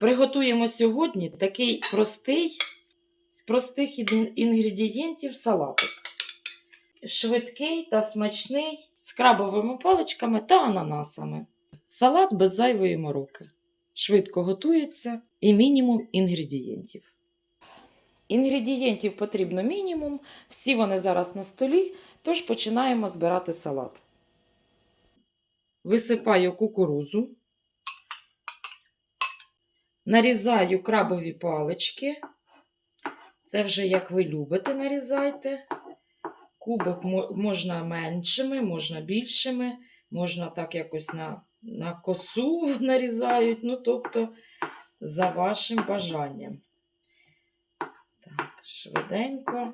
Приготуємо сьогодні такий простий, з простих інгредієнтів салатик. Швидкий та смачний з крабовими паличками та ананасами. Салат без зайвої мороки. Швидко готується і мінімум інгредієнтів. Інгредієнтів потрібно мінімум, всі вони зараз на столі, тож починаємо збирати салат. Висипаю кукурузу, нарізаю крабові палички. Це вже як ви любите, нарізайте. Кубик можна меншими, можна більшими, можна так якось на, на косу нарізають, ну тобто за вашим бажанням. Так, швиденько.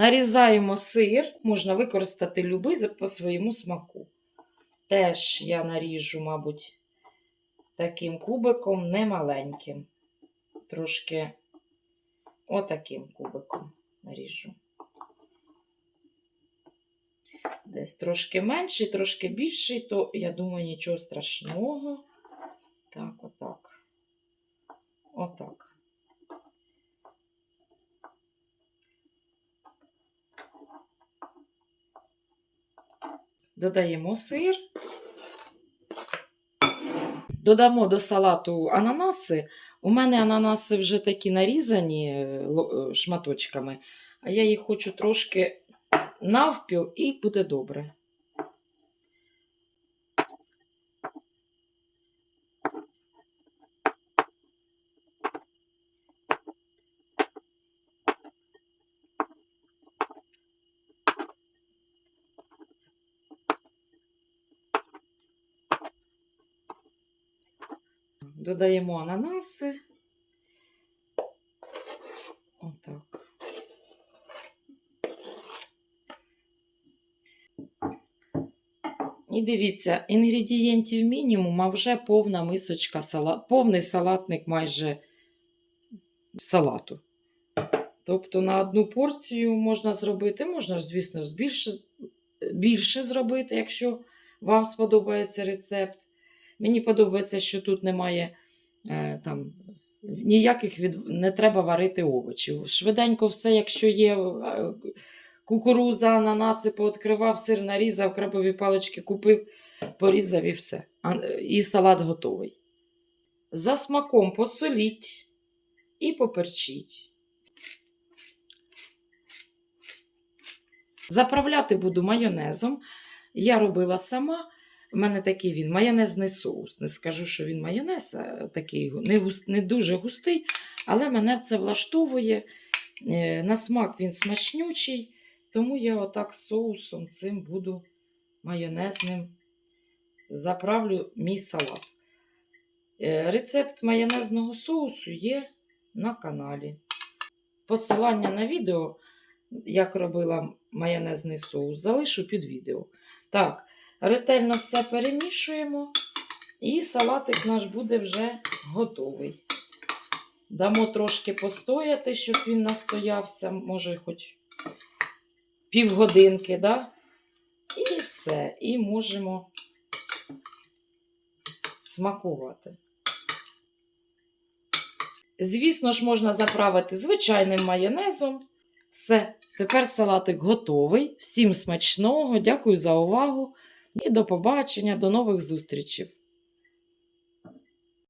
Нарізаємо сир, можна використати любий по своєму смаку. Теж я наріжу, мабуть, таким кубиком, не маленьким. Трошки отаким кубиком наріжу. Десь трошки менший, трошки більший, то я думаю, нічого страшного. Так, отак. Отак. Додаємо сир. Додамо до салату ананаси. У мене ананаси вже такі нарізані е, е, шматочками, а я їх хочу трошки навпіл і буде добре. Додаємо ананаси. Отак. І дивіться, інгредієнтів мінімум, а вже повна мисочка салат, повний салатник майже салату. Тобто на одну порцію можна зробити, можна, звісно, більше, більше зробити, якщо вам сподобається рецепт. Мені подобається, що тут немає е, там, ніяких від... не треба варити овочів. Швиденько все, якщо є е, кукуруза, ананаси, пооткривав, сир нарізав, крабові палички купив, порізав і все. І салат готовий. За смаком посоліть і поперчіть. Заправляти буду майонезом. Я робила сама. У мене такий він майонезний соус. Не скажу, що він майонез такий не, густ, не дуже густий, але мене це влаштовує. Е, На смак він смачнючий, тому я отак соусом цим буду майонезним заправлю мій салат. Е, Рецепт майонезного соусу є на каналі. Посилання на відео, як робила майонезний соус, залишу під відео. Так, ретельно все перемішуємо, і салатик наш буде вже готовий. Дамо трошки постояти, щоб він настоявся, може, хоч півгодинки, да? і все. І можемо смакувати. Звісно ж, можна заправити звичайним майонезом. Все, тепер салатик готовий. Всім смачного, дякую за увагу і до побачення, до нових зустрічей.